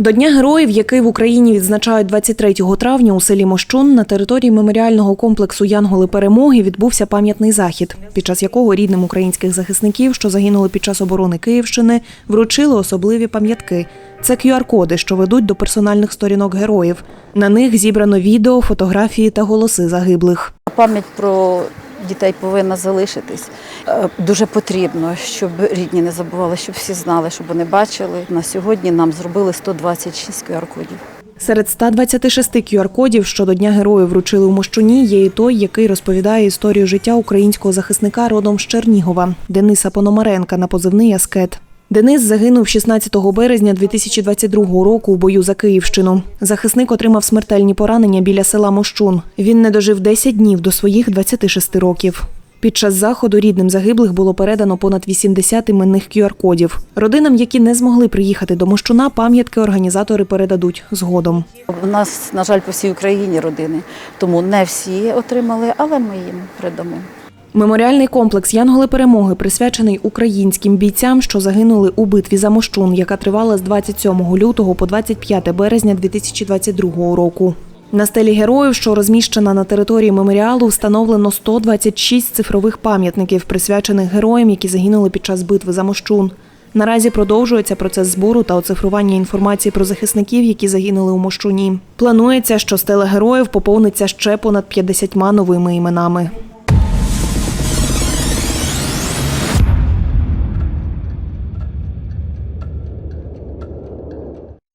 До Дня героїв, який в Україні відзначають 23 травня у селі Мощун, на території меморіального комплексу Янголи Перемоги відбувся пам'ятний захід, під час якого рідним українських захисників, що загинули під час оборони Київщини, вручили особливі пам'ятки. Це QR-коди, що ведуть до персональних сторінок героїв. На них зібрано відео, фотографії та голоси загиблих. Пам'ять про дітей повинна залишитись. Е, Дуже потрібно, щоб рідні не забували, щоб всі знали, щоб вони бачили. На сьогодні нам зробили 126 QR-кодів. Серед 126 QR-кодів, що до Дня героїв вручили у Мощуні, є і той, який розповідає історію життя українського захисника родом з Чернігова Дениса Пономаренка на позивний Аскет. Денис загинув 16 березня 2022 року у бою за Київщину. Захисник отримав смертельні поранення біля села Мощун. Він не дожив 10 днів до своїх 26 років. Під час заходу рідним загиблих було передано понад 80 іменних QR-кодів. Родинам, які не змогли приїхати до Мощуна, пам'ятки організатори передадуть згодом. У нас, на жаль, по всій Україні родини, тому не всі отримали, але ми їм передамо. Меморіальний комплекс Янголи Перемоги присвячений українським бійцям, що загинули у битві за Мощун, яка тривала з 27 лютого по 25 березня 2022 року. На стелі героїв, що розміщена на території меморіалу, встановлено 126 цифрових пам'ятників, присвячених героям, які загинули під час битви за Мощун. Наразі продовжується процес збору та оцифрування інформації про захисників, які загинули у Мощуні. Планується, що стела героїв поповниться ще понад 50 новими іменами.